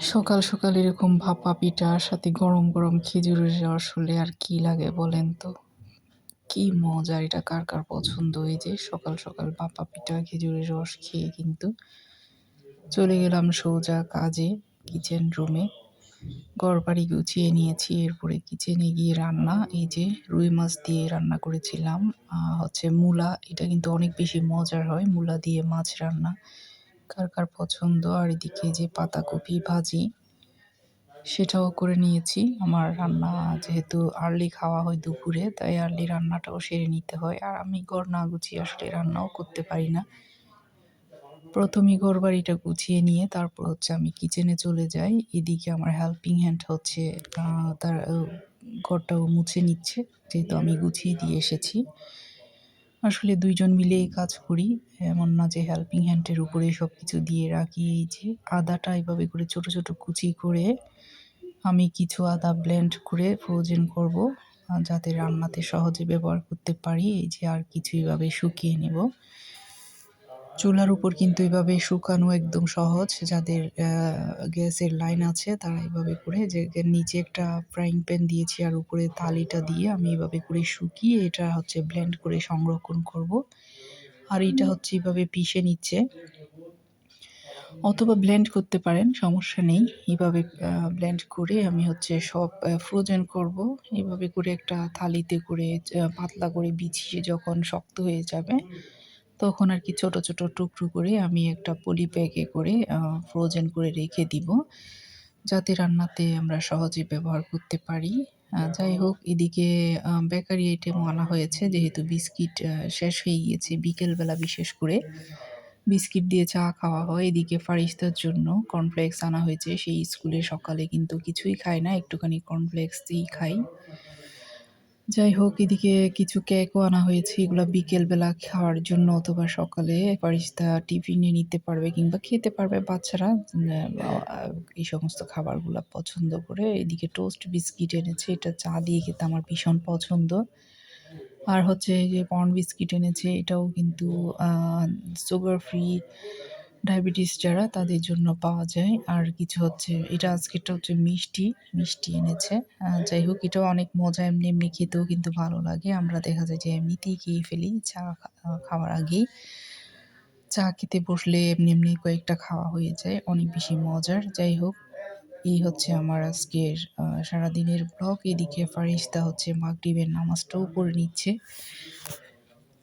সকাল সকাল এরকম ভাপা পিঠার সাথে গরম গরম খেজুরের রস হলে আর কি লাগে বলেন তো? কি মজা, এটা কার কার পছন্দ? এই যে সকাল সকাল ভাপা পিঠা, খেজুরের রস খেয়ে কিন্তু চলে গেলাম সোজা কাজে কিচেন রুমে বাড়ি গুছিয়ে নিয়েছি, এরপরে কিচেনে গিয়ে রান্না। এই যে রুই মাছ দিয়ে রান্না করেছিলাম হচ্ছে মূলা। এটা কিন্তু অনেক বেশি মজার হয়, মূলা দিয়ে মাছ রান্না। কার কার পছন্দ, আর এদিকে যে পাতাকপি ভাজি, সেটাও করে নিয়েছি। আমার রান্না যেহেতু আর্লি খাওয়া হয় দুপুরে, তাই আর্লি রান্নাটাও সেরে নিতে হয়। আর আমি ঘর না গুছিয়ে আসলে রান্নাও করতে পারি না। প্রথমে ঘর বাড়িটা গুছিয়ে নিয়ে তারপর হচ্ছে আমি কিচেনে চলে যাই। এদিকে আমার হেল্পিং হ্যান্ড হচ্ছে তার ঘরটাও মুছে নিচ্ছে। যেহেতু আমি গুছিয়ে দিয়ে এসেছি। আসলে দুইজন মিলেই কাজ করি। এমন না যে হেল্পিং হ্যান্ডের উপরে সব কিছু দিয়ে রাখি। এই যে আদাটা এভাবে করে ছোট ছোট কুচি করে আমি কিছু আদা ব্লেন্ড করে ফ্রোজেন করব যাতে রান্নাতে সহজে ব্যবহার করতে পারি। এই যে আর কিছু এভাবে শুকিয়ে নেব। চুলার উপর কিন্তু এভাবে শুকানো একদম সহজ। যাদের গ্যাসের লাইন আছে, তারা এভাবে করে যে নিচে একটা ফ্রাইং প্যান দিয়েছি আর উপরে থালিটা দিয়ে আমি এভাবে করে শুকিয়ে এটা হচ্ছে ব্লেন্ড করে সংরক্ষণ করব। আর এটা হচ্ছে এভাবে পিষে নিচ্ছে। অথবা ব্লেন্ড করতে পারেন, সমস্যা নেই। এভাবে ব্লেন্ড করে আমি হচ্ছে সব ফ্রোজেন করব। এভাবে করে একটা থালিতে করে পাতলা করে বিছিয়ে যখন শক্ত হয়ে যাবে তখন আর কি ছোট ছোট টুকরো করে আমি একটা পলি ব্যাগে করে ফ্রোজেন করে রেখে দিব। যাতে রান্নাতে আমরা সহজে ব্যবহার করতে পারি। যাই হোক, এদিকে বেকারি আইটেমও আনা হয়েছে। যেহেতু বিস্কিট শেষ হয়ে গিয়েছে বিকেলবেলা বিশেষ করে। বিস্কিট দিয়ে চা খাওয়া হয়। এদিকে ফারিস্তার জন্য কর্নফ্লেক্স আনা হয়েছে। সেই স্কুলে সকালে কিন্তু কিছুই খায় না। একটুখানি কর্নফ্লেক্স দিয়েই খাই। যাই হোক এদিকে কিছু কেকও আনা হয়েছে। এগুলো বিকেলবেলা খাওয়ার জন্য অথবা সকালে ফারিস্তা টিফিনে নিতে পারবে কিংবা খেতে পারবে বাচ্চারা। এই সমস্ত খাবারগুলো পছন্দ করে। এদিকে টোস্ট বিস্কিট এনেছে। এটা চা দিয়ে খেতে আমার ভীষণ পছন্দ। আর হচ্ছে যে পর্ন বিস্কিট এনেছে, এটাও কিন্তু সুগার ফ্রি ডায়াবেটিস যারা, তাদের জন্য পাওয়া যায়। আর কিছু হচ্ছে, এটা আজকেরটা হচ্ছে মিষ্টি মিষ্টি এনেছে। যাই হোক, এটাও অনেক মজা, এমনি এমনি খেতেও কিন্তু ভালো লাগে। আমরা দেখা যায় যে এমনিতেই খেয়ে ফেলি, চা খাওয়ার আগেই। চা খেতে বসলে এমনি এমনি কয়েকটা খাওয়া হয়ে যায়, অনেক বেশি মজার। যাই হোক, এই হচ্ছে আমার আজকের সারাদিনের ব্লগ। এদিকে ফারিস্তা হচ্ছে মাগরিবের নামাজটাও পড়ে নিচ্ছে।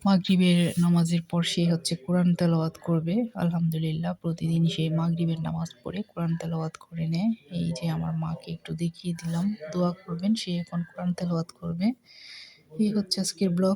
মাগরিবের নামাজের পর সে হচ্ছে কোরআন তেলাওয়াত করবে। আলহামদুলিল্লাহ প্রতিদিন সে মাগরিবের নামাজ পড়ে কোরআন তেলাওয়াত করে নেয়। এই যে আমার মাকে একটু দেখিয়ে দিলাম, দোয়া করবেন, সে এখন কোরআন তেলাওয়াত করবে। এই হচ্ছে আজকের ব্লগ।